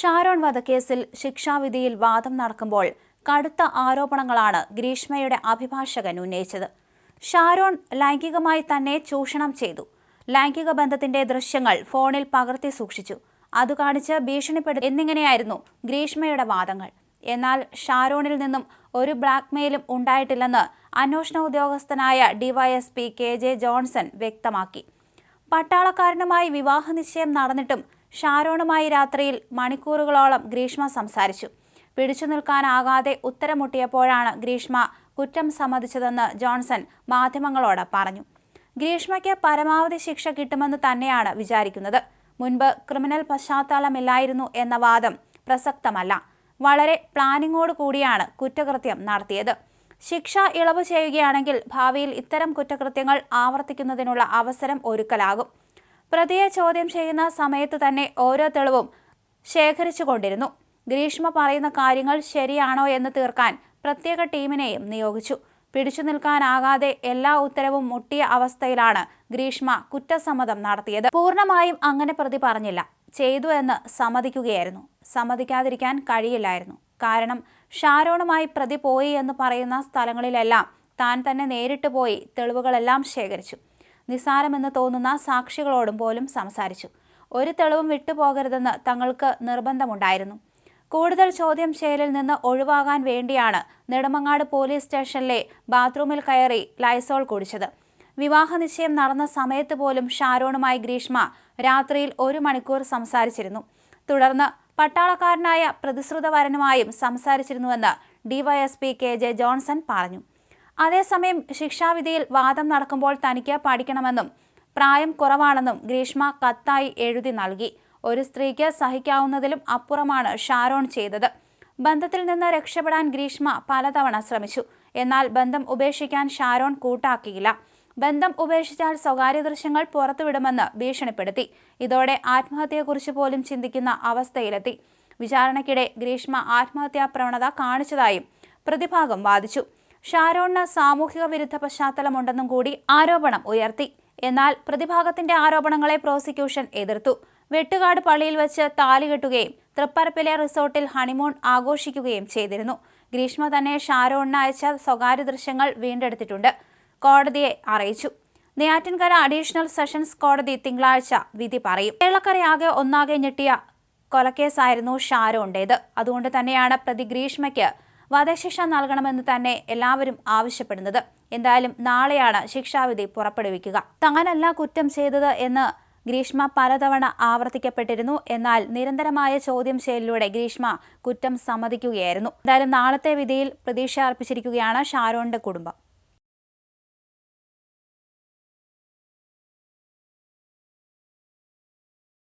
ഷാരോൺ വധക്കേസിൽ ശിക്ഷാവിധിയിൽ വാദം നടക്കുമ്പോൾ കടുത്ത ആരോപണങ്ങളാണ് ഗ്രീഷ്മയുടെ അഭിഭാഷകൻ ഉന്നയിച്ചത്. ഷാരോൺ ലൈംഗികമായി തന്നെ ചൂഷണം ചെയ്തു. ലൈംഗിക ബന്ധത്തിന്റെ ദൃശ്യങ്ങൾ ഫോണിൽ പകർത്തി സൂക്ഷിച്ചു. അത് കാണിച്ച് ഭീഷണിപ്പെടുത്തി എന്നിങ്ങനെയായിരുന്നു ഗ്രീഷ്മയുടെ വാദങ്ങൾ. എന്നാൽ ഷാരോണിൽ നിന്നും ഒരു ബ്ലാക്ക്മെയിലും ഉണ്ടായിട്ടില്ലെന്ന് അന്വേഷണ ഉദ്യോഗസ്ഥനായ ഡിവൈഎസ്പി കെ ജെ ജോൺസൺ വ്യക്തമാക്കി. പട്ടാളക്കാരനുമായി വിവാഹ നിശ്ചയം നടന്നിട്ടും ഷാരോണുമായി രാത്രിയിൽ മണിക്കൂറുകളോളം ഗ്രീഷ്മ സംസാരിച്ചു. പിടിച്ചു നിൽക്കാനാകാതെ ഉത്തരമുട്ടിയപ്പോഴാണ് ഗ്രീഷ്മ കുറ്റം സമ്മതിച്ചതെന്ന് ജോൺസൺ മാധ്യമങ്ങളോട് പറഞ്ഞു. ഗ്രീഷ്മയ്ക്ക് പരമാവധി ശിക്ഷ കിട്ടുമെന്ന് തന്നെയാണ് വിചാരിക്കുന്നത്. മുൻപ് ക്രിമിനൽ പശ്ചാത്തലമില്ലായിരുന്നു എന്ന വാദം പ്രസക്തമല്ല. വളരെ പ്ലാനിങ്ങോട് കൂടിയാണ് കുറ്റകൃത്യം നടത്തിയത്. ശിക്ഷ ഇളവ് ചെയ്യുകയാണെങ്കിൽ ഭാവിയിൽ ഇത്തരം കുറ്റകൃത്യങ്ങൾ ആവർത്തിക്കുന്നതിനുള്ള അവസരം ഒരുക്കലാകും. പ്രതിയെ ചോദ്യം ചെയ്യുന്ന സമയത്ത് തന്നെ ഓരോ തെളിവും ശേഖരിച്ചുകൊണ്ടിരുന്നു. ഗ്രീഷ്മ പറയുന്ന കാര്യങ്ങൾ ശരിയാണോ എന്ന് തീർക്കാൻ പ്രത്യേക ടീമിനെയും നിയോഗിച്ചു. പിടിച്ചു നിൽക്കാനാകാതെ എല്ലാ ഉത്തരവും മുട്ടിയ അവസ്ഥയിലാണ് ഗ്രീഷ്മ കുറ്റസമ്മതം നടത്തിയത്. പൂർണമായും അങ്ങനെ പ്രതി പറഞ്ഞില്ല. ചെയ്തു എന്ന് സമ്മതിക്കുകയായിരുന്നു. സമ്മതിക്കാതിരിക്കാൻ കഴിയില്ലായിരുന്നു. കാരണം ഷാരോണുമായി പ്രതി പോയി എന്ന് പറയുന്ന സ്ഥലങ്ങളിലെല്ലാം താൻ തന്നെ നേരിട്ട് പോയി തെളിവുകളെല്ലാം ശേഖരിച്ചു. നിസാരമെന്ന് തോന്നുന്ന സാക്ഷികളോടും പോലും സംസാരിച്ചു. ഒരു തെളിവും വിട്ടുപോകരുതെന്ന് തങ്ങൾക്ക് നിർബന്ധമുണ്ടായിരുന്നു. കൂടുതൽ ചോദ്യം ചെയ്യലിൽ നിന്ന് ഒഴിവാകാൻ വേണ്ടിയാണ് നെടുമങ്ങാട് പോലീസ് സ്റ്റേഷനിലെ ബാത്റൂമിൽ കയറി ലൈസോൾ കുടിച്ചത്. വിവാഹ നിശ്ചയം നടന്ന സമയത്ത് പോലും ഷാരോണുമായി ഗ്രീഷ്മ രാത്രിയിൽ ഒരു മണിക്കൂർ സംസാരിച്ചിരുന്നു. തുടർന്ന് പട്ടാളക്കാരനായ പ്രതിശ്രുത സംസാരിച്ചിരുന്നുവെന്ന് ഡിവൈഎസ്പി കെ ജെ ജോൺസൺ പറഞ്ഞു. അതേസമയം ശിക്ഷാവിധിയിൽ വാദം നടക്കുമ്പോൾ തനിക്ക് പഠിക്കണമെന്നും പ്രായം കുറവാണെന്നും ഗ്രീഷ്മ കത്തായി എഴുതി നൽകി. ഒരു സ്ത്രീക്ക് സഹിക്കാവുന്നതിലും അപ്പുറമാണ് ഷാരോൺ ചെയ്തത്. ബന്ധത്തിൽ നിന്ന് രക്ഷപ്പെടാൻ ഗ്രീഷ്മ പലതവണ ശ്രമിച്ചു. എന്നാൽ ബന്ധം ഉപേക്ഷിക്കാൻ ഷാരോൺ കൂട്ടാക്കിയില്ല. ബന്ധം ഉപേക്ഷിച്ചാൽ സ്വകാര്യ ദൃശ്യങ്ങൾ പുറത്തുവിടുമെന്ന് ഭീഷണിപ്പെടുത്തി. ഇതോടെ ആത്മഹത്യയെക്കുറിച്ച് പോലും ചിന്തിക്കുന്ന അവസ്ഥയിലെത്തി. വിചാരണയ്ക്കിടെ ഗ്രീഷ്മ ആത്മഹത്യാ പ്രവണത കാണിച്ചതായും പ്രതിഭാഗം വാദിച്ചു. ഷാരോണിന് സാമൂഹിക വിരുദ്ധ പശ്ചാത്തലമുണ്ടെന്നും കൂടി ആരോപണം ഉയർത്തി. എന്നാൽ പ്രതിഭാഗത്തിന്റെ ആരോപണങ്ങളെ പ്രോസിക്യൂഷൻ എതിർത്തു. വെട്ടുകാട് പള്ളിയിൽ വെച്ച് താലി കെട്ടുകയും തൃപ്പരപ്പിലെ റിസോർട്ടിൽ ഹണിമൂൺ ആഘോഷിക്കുകയും ചെയ്തിരുന്നു. ഗ്രീഷ്മ തന്നെ ഷാരോണിന് അയച്ച സ്വകാര്യ ദൃശ്യങ്ങൾ വീണ്ടെടുത്തിട്ടുണ്ട്. കോടതിയെ അറിയിച്ചു. നെയ്യാറ്റിൻകര അഡീഷണൽ സെഷൻസ് കോടതി തിങ്കളാഴ്ച വിധി പറയും. കേരളക്കരയാകെ ഒന്നാകെ ഞെട്ടിയ കൊലക്കേസായിരുന്നു ഷാരോണ്ടേത് അതുകൊണ്ട് തന്നെയാണ് പ്രതി ഗ്രീഷ്മയ്ക്ക് വധശിക്ഷ നൽകണമെന്ന് തന്നെ എല്ലാവരും ആവശ്യപ്പെടുന്നത്. എന്തായാലും നാളെയാണ് ശിക്ഷാവിധി പുറപ്പെടുവിക്കുക. താനല്ല കുറ്റം ചെയ്തത് എന്ന് ഗ്രീഷ്മ പലതവണ ആവർത്തിക്കപ്പെട്ടിരുന്നു. എന്നാൽ നിരന്തരമായ ചോദ്യം ചെയ്യലിലൂടെ ഗ്രീഷ്മ കുറ്റം സമ്മതിക്കുകയായിരുന്നു. എന്തായാലും നാളത്തെ വിധിയിൽ പ്രതീക്ഷ അർപ്പിച്ചിരിക്കുകയാണ് ഷാരോണിന്റെ കുടുംബം.